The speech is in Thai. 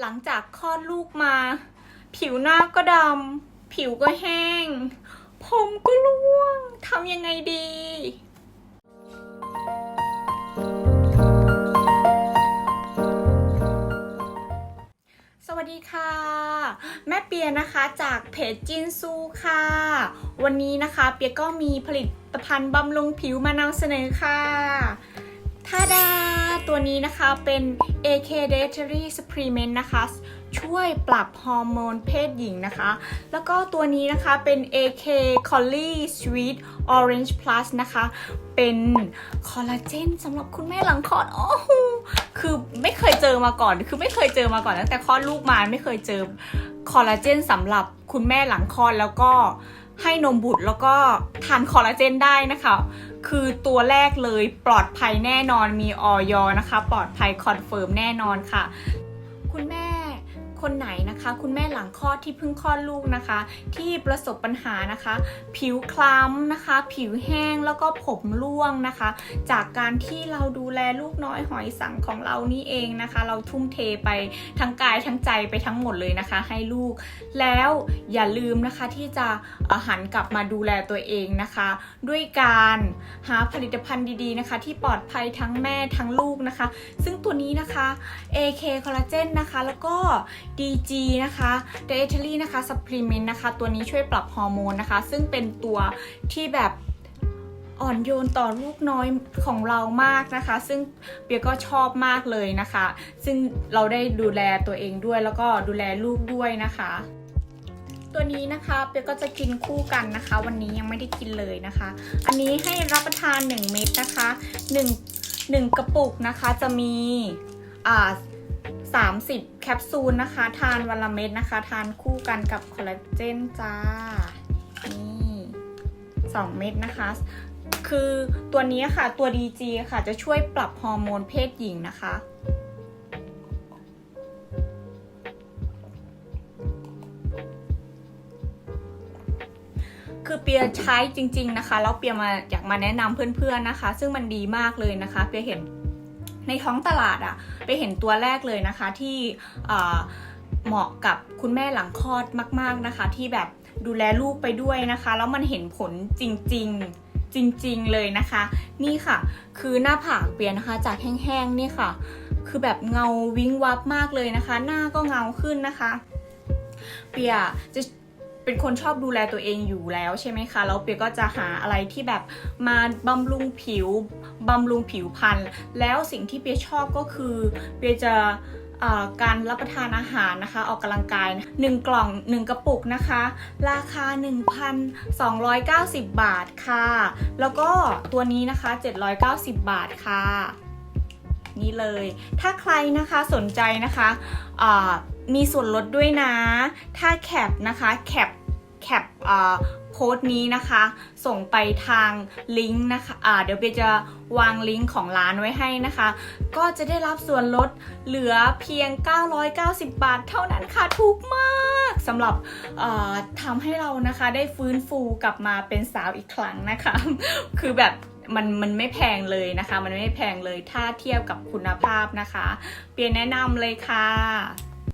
หลังจากคลอดลูกมา ผิวหน้าก็ดำ ผิวก็แห้ง ผมก็ร่วงทำยังไงดีสวัสดีค่ะ แม่เปียนะคะจากเพจจินซูค่ะ วันนี้นะคะเปียก็มีผลิตภัณฑ์บำรุงผิวมานำเสนอค่ะท่าดา ตัวนี้นะคะเป็น AK Dietary Supplement นะคะ ช่วยปรับฮอร์โมนเพศหญิงนะคะ แล้วก็ตัวนี้นะคะเป็น AK Collie Sweet Orange Plus นะคะ เป็นคอลลาเจนสำหรับคุณแม่หลังคลอดโอ้โหคือไม่เคยเจอมาก่อน คือไม่เคยเจอมาก่อนตั้งแต่คลอดลูกมาไม่เคยเจอคอลลาเจนสำหรับคุณแม่หลังคลอดแล้วก็ ให้นมบุตรแล้วก็ทานคอลลาเจนได้นะคะ คือตัวแรกเลยปลอดภัยแน่นอนมีออยนะคะ ปลอดภัยคอนเฟิร์มแน่นอนค่ะ คุณแม่ คนไหนนะคะ คุณแม่หลังคลอดที่เพิ่งคลอดลูกนะคะ ที่ประสบปัญหานะคะ ผิวคล้ำนะคะ ผิวแห้งแล้วก็ผมร่วงนะคะ จากการที่เราดูแลลูกน้อยหอยสังของเรานี่เองนะคะ เราทุ่มเทไปทั้งกายทั้งใจไปทั้งหมดเลยนะคะ ให้ลูก แล้วอย่าลืมนะคะที่จะหันกลับมาดูแลตัวเองนะคะ ด้วยการหาผลิตภัณฑ์ดีๆนะคะ ที่ปลอดภัยทั้งแม่ทั้งลูกนะคะ ซึ่งตัวนี้นะคะ AK Collagen นะคะ แล้วก็ DG นะคะ Dietary นะคะ Supplement นะคะ ตัวนี้ช่วยปรับฮอร์โมนนะคะ ซึ่งเป็นตัวที่แบบอ่อนโยนต่อลูกน้อยของเรามากนะคะ ซึ่งเปียก็ชอบมากเลยนะคะ ซึ่งเราได้ดูแลตัวเองด้วยแล้วก็ดูแลลูกด้วยนะคะตัวนี้นะคะเปียก็จะกินคู่กันนะคะ วันนี้ยังไม่ได้กินเลยนะคะ อันนี้ให้รับประทาน 1 เม็ดนะคะ1 1กระปุกนะคะจะมีอ่า 30 แคปซูลนะคะ ทานวันละเม็ดนะคะ ทานคู่กันกับคอลลาเจนจ้า นี่2เม็ดนะคะ คือตัวนี้ค่ะตัว DG ค่ะจะช่วยปรับฮอร์โมนเพศหญิงนะคะ คือเปียใช้จริง ๆนะคะ แล้วเปียมาอยากมาแนะนำเพื่อนๆนะคะ ซึ่งมันดีมากเลยนะคะ เปียเห็น ในท้องตลาดอะไปเห็นตัวแรกเลยนะคะที่เหมาะกับคุณแม่หลังคลอดมาก ๆนะคะ ที่แบบดูแลลูกไปด้วยนะคะ แล้วมันเห็นผลจริงๆจริง ๆเลยนะคะ นี่ค่ะ คือหน้าผากเปียนะคะจากแห้งๆนี่ค่ะ คือแบบเงาวิ้งวับมากเลยนะคะ หน้าก็เงาขึ้นนะคะ เปียจะ เป็นคนชอบดูแลตัวเองอยู่แล้วใช่ไหมคะแล้วเปียก็จะหาอะไรที่แบบมาบำรุงผิวบำรุงผิวพรรณแล้วสิ่งที่เปียชอบก็คือเปียจะอ่อการรับประทานอาหารนะคะ ออกกำลังกายนะหนึ่งกล่อง 1 กระปุกนะคะ ราคา 1,290 บาทค่ะ แล้วก็ตัวนี้นะคะ 790 บาทค่ะ นี่เลย ถ้าใครนะคะสนใจนะคะอ่า มีส่วนลดด้วยนะ ถ้าแคปนะคะแคปแคปโค้ดนี้นะคะ ส่งไปทางลิงก์นะคะอ่าเดี๋ยวเบยจะวางลิงก์ของร้านไว้ให้นะคะ ก็จะได้รับส่วนลดเหลือเพียง 990 บาทเท่านั้นค่ะ ถูกมากสำหรับทำให้เรานะคะได้ฟื้นฟูกลับมาเป็นสาวอีกครั้งนะคะ คือแบบมันมันไม่แพงเลยนะคะ มันไม่แพงเลยถ้าเทียบกับคุณภาพนะคะ เปลี่ยนแนะนำเลยค่ะ